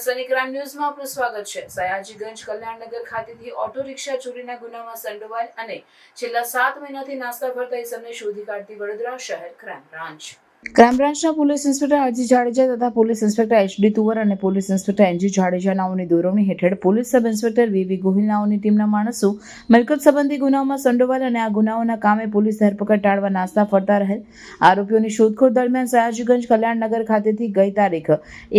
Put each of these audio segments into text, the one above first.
Sunny crime ન્યૂઝમાં આપનું સ્વાગત છે. સયાજીગંજ કલ્યાણનગર ખાતેથી ઓટો રિક્ષા ચોરીના ગુનામાં સંડોવાયેલ અને છેલ્લા સાત મહિનાથી નાસ્તા ભરતા ઇસમને શોધી કાઢતી વડોદરા શહેર ક્રાઇમ બ્રાન્ચ ક્રાઇમ બ્રાન્ચના પોલીસ ઇન્સ્પેક્ટર અજી જાડેજા તથા પોલીસ ઇન્સ્પેક્ટર એચડી તુવર અને પોલીસ ઇન્સ્પેક્ટર એનજી જાડેજા નાઓની દોરવણી હેઠળ police sub inspector VV Gohil નાઓની ટીમના માણસો મિલકત સંબંધી ગુનાઓમાં સંડોવાયેલ અને આ ગુનાઓના કામે પોલીસ ધરપકડ ટાળવા નાસ્તા ફરતા રહેલ. આરોપીઓની શોધખોળ દરમિયાન સયાજીગંજ કલ્યાણનગર ખાતેથી ગઈ તારીખ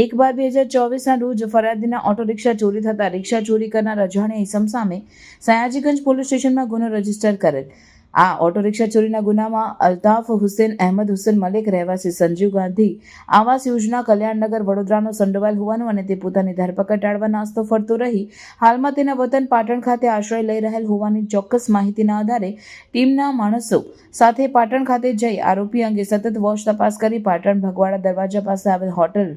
એક બાર બે હજાર ચોવીસના રોજ ફરિયાદીના ઓટો રિક્ષા ચોરી થતા રિક્ષા ચોરી કરનાર અજાણ્યા ઇસમ સામે સયાજીગંજ પોલીસ સ્ટેશનમાં ગુનો રજિસ્ટર કરેલ. આ ઓટો રિક્ષા ચોરીના ગુનામાં અલ્તાફ હુસેન, અહેમદ હુસેન મલિક રહેવાસી સંજીવ ગાંધી, આવાસ યોજના, કલ્યાણનગર, વડોદરાનો સંડોવાયેલ હોવાનું અને તે પોતાની ધરપકડ ટાળવા નાસ્તો ફરતો રહી. હાલમાં તેના વતન પાટણ ખાતે આશ્રય લઈ રહેલ હોવાની ચોક્કસ માહિતીના આધારે ટીમના માણસો સાથે પાટણ ખાતે જઈ આરોપી અંગે સતત વોચ તપાસ કરી પાટણ ભગવાડા દરવાજા પાસે આવેલ હોટલ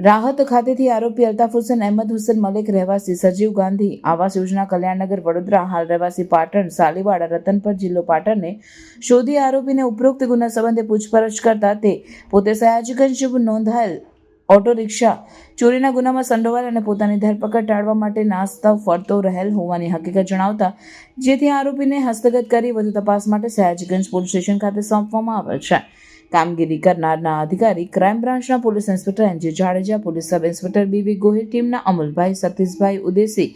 રાહત ખાતેથી આરોપી અલ્તાફ હુસેન, અહેમદ હુસેન, મલિક રહેવાસી, સજીવ ગાંધી, આવાસ યોજના, કલ્યાણનગર, વડોદરા, હાલ રહેવાસી પાટણ, સાલીવાડા, રતનપર જિલ્લો પાટણને શોધી આરોપીને ઉપરોક્ત ગુના સંબંધે પૂછપરછ કરતા તે પોતે સયાજીગંજ નોંધાયેલ ઓટો રિક્ષા ચોરીના ગુનામાં સંડોવાયેલ અને પોતાની ધરપકડ ટાળવા માટે નાસ્તા ફરતો રહેલ હોવાની હકીકત જણાવતા જેથી આરોપીને હસ્તગત કરી વધુ તપાસ માટે સયાજીગંજ પોલીસ સ્ટેશન ખાતે સોંપવામાં આવેલ છે. કામગીરી કરનારના અધિકારી ક્રાઇમ બ્રાન્ચના police inspector NG Jadeja, police sub inspector BV Gohil ટીમના અમુલભાઈ સતીશભાઈ ઉદેસી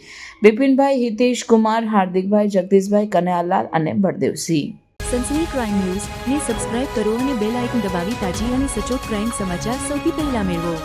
બિપિનભાઈ હિતેશ કુમાર હાર્દિકભાઈ જગદીશભાઈ, કનૈયાલાલ અને બળદેવસિંહ. સનસની ક્રાઇમ ન્યૂઝ ને સબસ્ક્રાઇબ કરો અને બેલ આઇકન દબાવી તાજી અને સચોટ ક્રાઇમ સમાચાર સૌથી પહેલા મેળવો.